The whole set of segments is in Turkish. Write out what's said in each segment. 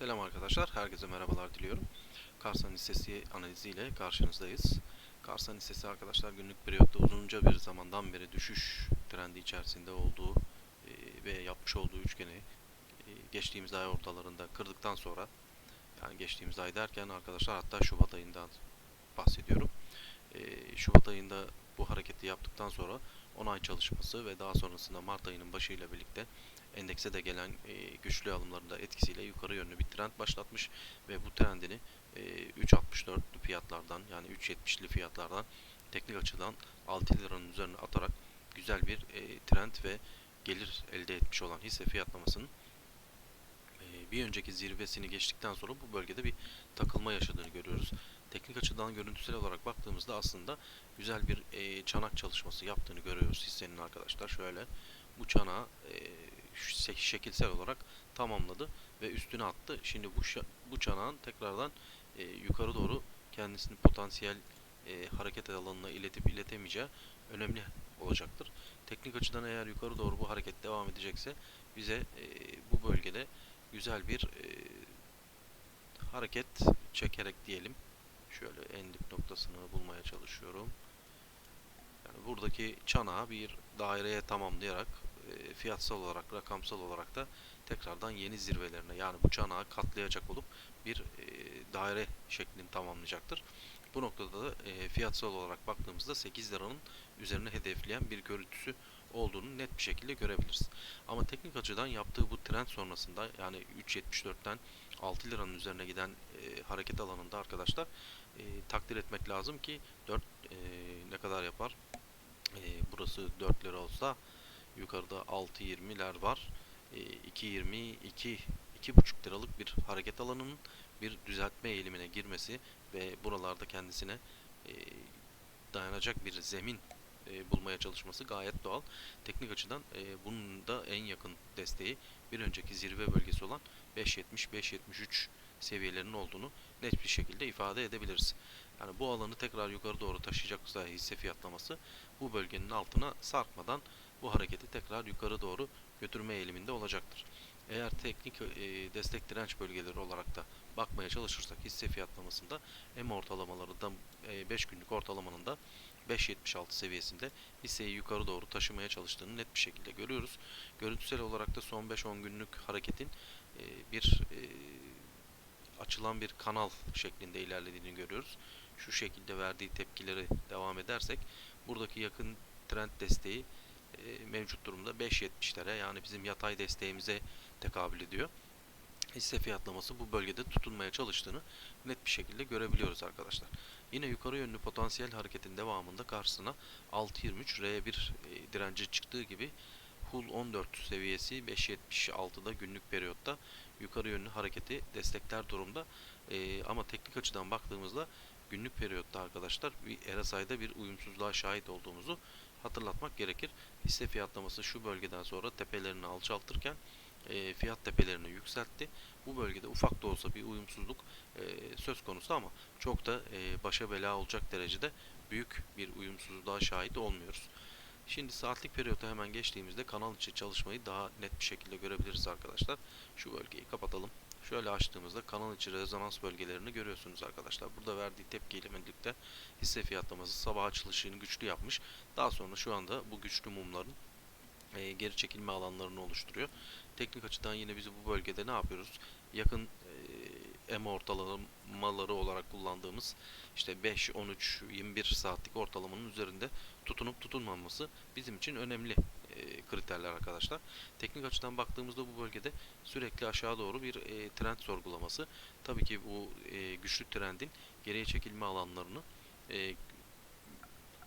Selam arkadaşlar, herkese merhabalar diliyorum. Karsan hissesi analiziyle karşınızdayız. Karsan hissesi arkadaşlar günlük periyotta uzunca bir zamandan beri düşüş trendi içerisinde olduğu e, ve yapmış olduğu üçgeni e, geçtiğimiz ay ortalarında kırdıktan sonra yani geçtiğimiz ay derken arkadaşlar hatta Şubat ayından bahsediyorum. E, Şubat ayında bu hareketi yaptıktan sonra 10 ay çalışması ve daha sonrasında Mart ayının başıyla birlikte endekse de gelen e, güçlü alımların da etkisiyle yukarı yönlü bir trend başlatmış ve bu trendini e, 3.64'lü fiyatlardan yani 3.70'li fiyatlardan teknik açıdan 6 liranın üzerine atarak güzel bir e, trend ve gelir elde etmiş olan hisse fiyatlamasının e, bir önceki zirvesini geçtikten sonra bu bölgede bir takılma yaşadığını görüyoruz. Teknik açıdan görüntüsel olarak baktığımızda aslında güzel bir e, çanak çalışması yaptığını görüyoruz hissenin arkadaşlar. Şöyle bu çanağı e, şekilsel olarak tamamladı ve üstüne attı. Şimdi bu bu çanağın tekrardan e, yukarı doğru kendisini potansiyel e, hareket alanına iletip iletemeyeceği önemli olacaktır. Teknik açıdan eğer yukarı doğru bu hareket devam edecekse bize e, bu bölgede güzel bir e, hareket çekerek diyelim. Şöyle en dip noktasını bulmaya çalışıyorum. Yani buradaki çanağı bir daireye tamamlayarak e, fiyatsal olarak, rakamsal olarak da tekrardan yeni zirvelerine yani bu çanağı katlayacak olup bir e, daire şeklini tamamlayacaktır. Bu noktada da e, fiyatsal olarak baktığımızda 8 liranın üzerine hedefleyen bir görüntüsü olduğunu net bir şekilde görebiliriz. Ama teknik açıdan yaptığı bu trend sonrasında yani 3.74'ten 6 liranın üzerine giden e, hareket alanında arkadaşlar e, takdir etmek lazım ki 4 e, ne kadar yapar? E, burası 4 lira olsa yukarıda 6.20'ler var. E, 2.20 2 2.5 liralık bir hareket alanının bir düzeltme eğilimine girmesi ve buralarda kendisine e, dayanacak bir zemin e, bulmaya çalışması gayet doğal. Teknik açıdan e, bunun da en yakın desteği bir önceki zirve bölgesi olan 5.70-5.73 seviyelerinin olduğunu net bir şekilde ifade edebiliriz. Yani bu alanı tekrar yukarı doğru taşıyacaksa hisse fiyatlaması bu bölgenin altına sarkmadan bu hareketi tekrar yukarı doğru götürme eğiliminde olacaktır. Eğer teknik e, destek direnç bölgeleri olarak da bakmaya çalışırsak hisse fiyatlamasında EMA ortalamalarından 5 günlük ortalamanın da 5.76 seviyesinde hisseyi yukarı doğru taşımaya çalıştığını net bir şekilde görüyoruz. Görüntüsel olarak da son 5-10 günlük hareketin e, bir e, açılan bir kanal şeklinde ilerlediğini görüyoruz. Şu şekilde verdiği tepkileri devam edersek buradaki yakın trend desteği e, mevcut durumda 5.70'lere yani bizim yatay desteğimize tekabül ediyor. Hisse fiyatlaması bu bölgede tutunmaya çalıştığını net bir şekilde görebiliyoruz arkadaşlar. Yine yukarı yönlü potansiyel hareketin devamında karşısına 6.23 R1 e, direnci çıktığı gibi HUL 14 seviyesi 5.76'da günlük periyotta yukarı yönlü hareketi destekler durumda. E, ama teknik açıdan baktığımızda günlük periyotta arkadaşlar bir RSI'da bir uyumsuzluğa şahit olduğumuzu hatırlatmak gerekir. Hisse fiyatlaması şu bölgeden sonra tepelerini alçaltırken e, fiyat tepelerini yükseltti. Bu bölgede ufak da olsa bir uyumsuzluk e, söz konusu ama çok da e, başa bela olacak derecede büyük bir uyumsuzluğa şahit olmuyoruz. Şimdi saatlik periyota hemen geçtiğimizde kanal içi çalışmayı daha net bir şekilde görebiliriz arkadaşlar. Şu bölgeyi kapatalım. Şöyle açtığımızda kanal içi rezonans bölgelerini görüyorsunuz arkadaşlar. Burada verdiği tepkiyle birlikte hisse fiyatlaması sabah açılışını güçlü yapmış. Daha sonra şu anda bu güçlü mumların e, geri çekilme alanlarını oluşturuyor. Teknik açıdan yine biz bu bölgede ne yapıyoruz? Yakın e, EMA ortalamaları olarak kullandığımız işte 5, 13, 21 saatlik ortalamanın üzerinde tutunup tutunmaması bizim için önemli e, kriterler arkadaşlar. Teknik açıdan baktığımızda bu bölgede sürekli aşağı doğru bir e, trend sorgulaması. Tabii ki bu e, güçlü trendin geriye çekilme alanlarını e,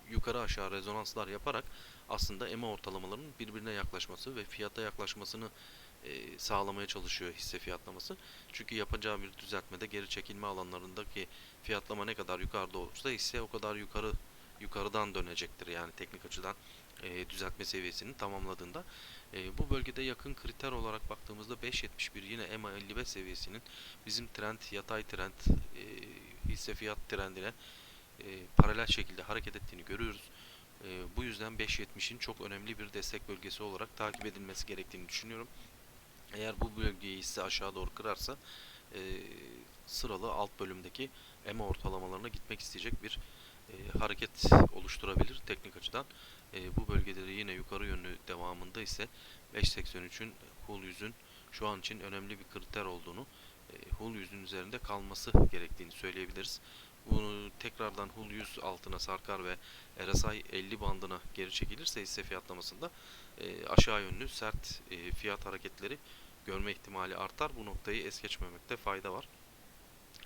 yukarı aşağı rezonanslar yaparak aslında EMA ortalamalarının birbirine yaklaşması ve fiyata yaklaşmasını e, sağlamaya çalışıyor hisse fiyatlaması. Çünkü yapacağı bir düzeltmede geri çekilme alanlarındaki fiyatlama ne kadar yukarıda olursa hisse o kadar yukarı yukarıdan dönecektir yani teknik açıdan e, düzeltme seviyesini tamamladığında. E, bu bölgede yakın kriter olarak baktığımızda 5.71 yine EMA 55 seviyesinin bizim trend yatay trend e, hisse fiyat trendine e, paralel şekilde hareket ettiğini görüyoruz. E, bu yüzden 5.70'in çok önemli bir destek bölgesi olarak takip edilmesi gerektiğini düşünüyorum. Eğer bu bölgeyi ise aşağı doğru kırarsa e, sıralı alt bölümdeki EMA ortalamalarına gitmek isteyecek bir e, hareket oluşturabilir teknik açıdan. E, bu bölgeleri yine yukarı yönlü devamında ise 5.83'ün Hull 100'ün şu an için önemli bir kriter olduğunu, e, Hull 100'ün üzerinde kalması gerektiğini söyleyebiliriz. Bunu tekrardan Hull 100 altına sarkar ve RSI 50 bandına geri çekilirse hisse fiyatlamasında e, aşağı yönlü sert e, fiyat hareketleri görme ihtimali artar. Bu noktayı es geçmemekte fayda var.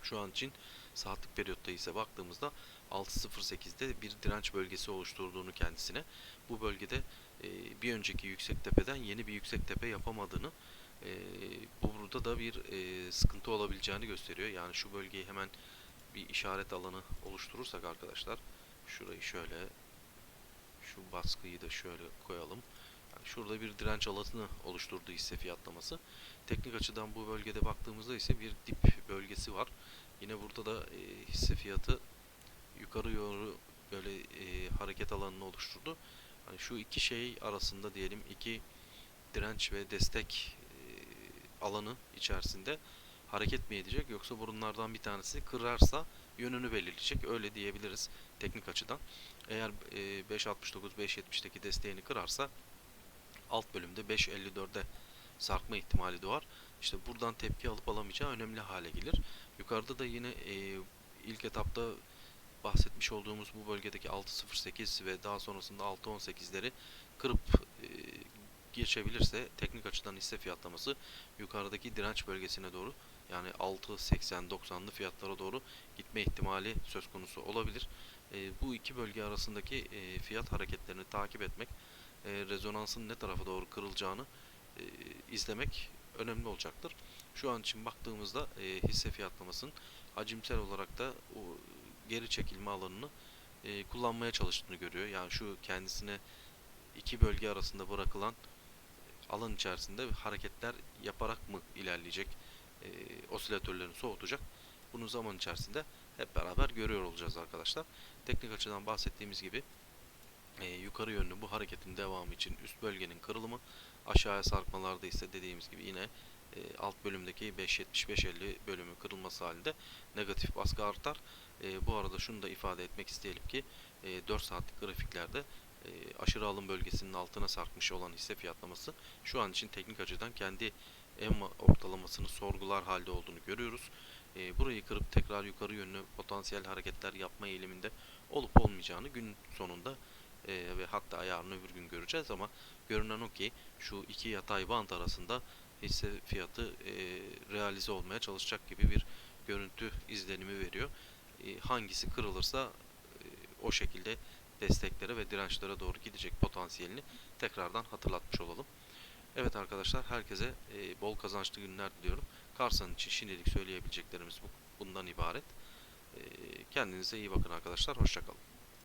Şu an için saatlik periyotta ise baktığımızda 6.08'de bir direnç bölgesi oluşturduğunu kendisine bu bölgede e, bir önceki yüksek tepeden yeni bir yüksek tepe yapamadığını e, bu burada da bir e, sıkıntı olabileceğini gösteriyor. Yani şu bölgeyi hemen bir işaret alanı oluşturursak arkadaşlar şurayı şöyle şu baskıyı da şöyle koyalım. Yani şurada bir direnç alanı oluşturdu hisse fiyatlaması. Teknik açıdan bu bölgede baktığımızda ise bir dip bölgesi var. Yine burada da e, hisse fiyatı yukarı doğru böyle e, hareket alanını oluşturdu. Hani şu iki şey arasında diyelim iki direnç ve destek e, alanı içerisinde hareket mi edecek yoksa bunlardan bir tanesi kırarsa yönünü belirleyecek öyle diyebiliriz teknik açıdan. Eğer e, 5.69 5.70'deki desteğini kırarsa alt bölümde 5.54'de sarkma ihtimali doğar. İşte buradan tepki alıp alamayacağı önemli hale gelir. Yukarıda da yine e, ilk etapta bahsetmiş olduğumuz bu bölgedeki 6.08 ve daha sonrasında 6.18'leri kırıp e, geçebilirse teknik açıdan hisse fiyatlaması yukarıdaki direnç bölgesine doğru yani 6.80-90'lı fiyatlara doğru gitme ihtimali söz konusu olabilir. E, bu iki bölge arasındaki e, fiyat hareketlerini takip etmek, e, rezonansın ne tarafa doğru kırılacağını e, izlemek önemli olacaktır. Şu an için baktığımızda e, hisse fiyatlamasının hacimsel olarak da o geri çekilme alanını e, kullanmaya çalıştığını görüyor. Yani şu kendisine iki bölge arasında bırakılan alan içerisinde hareketler yaparak mı ilerleyecek? E, osilatörlerini soğutacak. Bunu zaman içerisinde hep beraber görüyor olacağız arkadaşlar. Teknik açıdan bahsettiğimiz gibi e, yukarı yönlü bu hareketin devamı için üst bölgenin kırılımı aşağıya sarkmalarda ise dediğimiz gibi yine e, alt bölümdeki 5.75-50 bölümü kırılması halinde negatif baskı artar. E, bu arada şunu da ifade etmek isteyelim ki e, 4 saatlik grafiklerde e, aşırı alım bölgesinin altına sarkmış olan hisse fiyatlaması şu an için teknik açıdan kendi EMA ortalamasını sorgular halde olduğunu görüyoruz. E, burayı kırıp tekrar yukarı yönlü potansiyel hareketler yapma eğiliminde olup olmayacağını gün sonunda e, ve hatta yarın öbür gün göreceğiz ama görünen o ki şu iki yatay bant arasında hisse fiyatı e, realize olmaya çalışacak gibi bir görüntü izlenimi veriyor. E, hangisi kırılırsa e, o şekilde desteklere ve dirençlere doğru gidecek potansiyelini tekrardan hatırlatmış olalım. Evet arkadaşlar herkese e, bol kazançlı günler diliyorum. Karsan için şimdilik söyleyebileceklerimiz bu, bundan ibaret. E, kendinize iyi bakın arkadaşlar. Hoşçakalın.